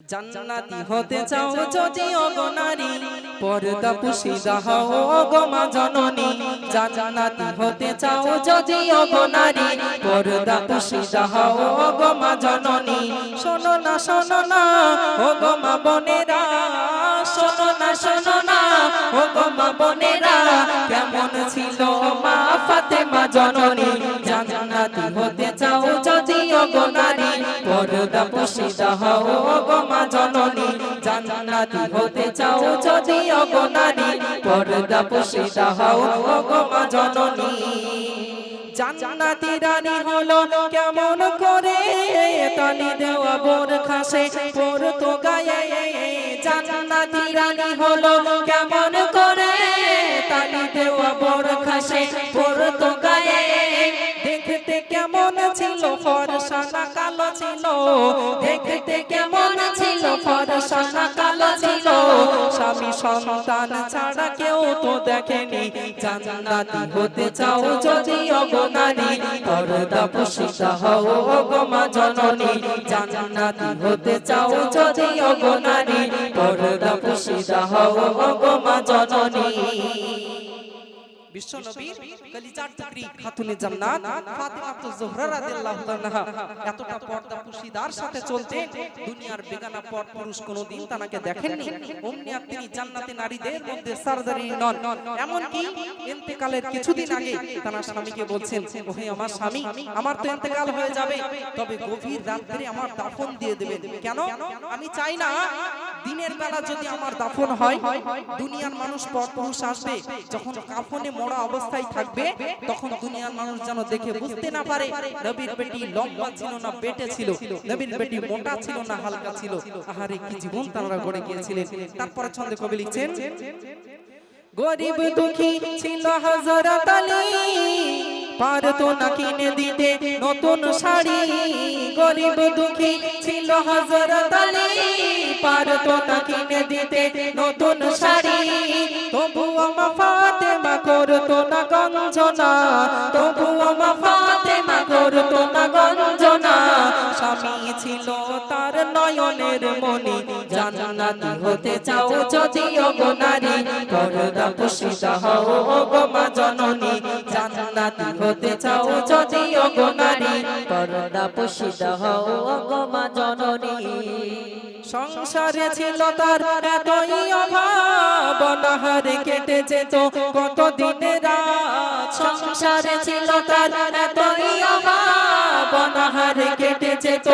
জান্নাতি হতে চাও যদি অগনারী পর্দা পুশিদা হও অগমা জননী। জান্নাতি হতে চাও যদি অগনারী পর্দা পুশিদা হও অগমা জননী। শোনো না শোনো না অগমা বনেরা। শোনো না শোনো না অগমা বনেরা। কেমন ছিল মা ফাতেমা জননী? পর্দা পুশিদা হও অগমা জননী, জান্নাতি হতে চাও যদি অগনারী পর্দা পুশিদা হও অগমা জননী। জান্নাতি রানী হলো কেমন করে? তালি দেওয়া বোর খাসে পড়তো গায়ে। জান্নাতি রানী হলো কেমন করে? ছিল ফরসা কালো ছিল। দেখতে কেমন ছিল ফরসা কালো ছিল। স্বামী সন্তান ছাড়া কেউ তো দেখেনি। জান্নাতি হতে চাও যদি অগনারী পর্দা পুষিতা হও অগমা জননী। জান্নাতি হতে চাও যদি অগনারী পর্দা পুষিতা হও অগমা জননী। বিশ্বনবীর কলিজার টুকরি খাতুনে জান্নাত ফাতিমাতুজ জোহরা রাদিয়াল্লাহু তাআলা এতটা পর্দা পুশিদার সাথে চলতেন দুনিয়ার বেগানা পর পুরুষ কোনোদিন তাকে দেখেননি। অমনি তিনি জান্নাতি নারীদের মধ্যে সারদারি নন। এমন কি ইন্তেকালের কিছুদিন আগে তার স্বামীকে বলছেন ওহে আমার স্বামী আমার তো ইন্তেকাল হয়ে যাবে। তবে গভীর রাত্রে আমার দাফন দিয়ে দেবেন। কেন? আমি চাই না দিনের বেলা যদি আমার দাফন হয়, দুনিয়ার মানুষ পর পুরুষ আসবে, যখন কাফনে মরা অবস্থায় থাকবে, তখন দুনিয়ার মানুষ যেন দেখে বুঝতে না পারে, নবীর বেটি লম্বা ছিল না, বেটে ছিল, নবীর বেটি মোটা ছিল না, হালকা ছিল। আহারে, কি জীবন তারা গড়ে গিয়েছিলেন। তারপরে ছন্দে কবি লিখছেন, গরিব দুঃখী ছিল হযরত আলী পারতো না কিনে দিতে নতুন শাড়ি। গরিব দুঃখী ছিল হযরত আলী পারতো না কিনে দিতে নতুন শাড়ি। তবু আমা ফাতেমা করতো না গঞ্জনা। তবু আমা ফাতেমা করতো না গঞ্জনা। স্বামী ছিল তার নয়নের মনি জান্নাতি হতে চাও যদি অগনারী পর্দা পুষিতা হও অগমা জননী। জান্নাতি হতে চাও যদি অগনারী পর্দা পুষিতা হও অগমা জননী। সংসারে ছিল তার এতই অভাব, অনাহারে কেটে যেত কত দিনে রাত। সংসারে ছিল তার এতই অভাব, অনাহারে কেটে যেত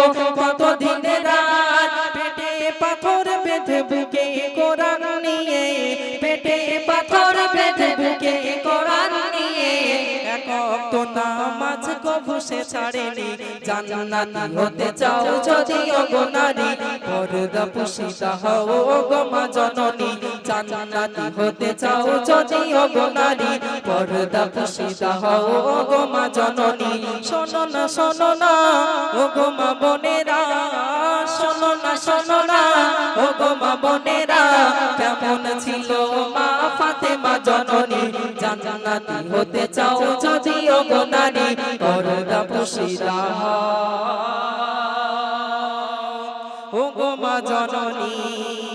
নামাজ কবু সে ছাড়েনি। জান্নাতি হতে চাও যদি অগনারী পরদা পুষিতা হও অগমা জননী। জান্নাতি হতে চাও যদি অগনারী পর্দা পুষিতা হও অগমা জননী। শোনো না শোনো না অগমা বনেরা, শোনো না শোনো না অগমা বনেরা, কেমন ছিল মা ফাতেমা জননী? জান্নাতি হতে চাও যদি অগনারী পর্দা পুষিতা হও। ওগো মা জননী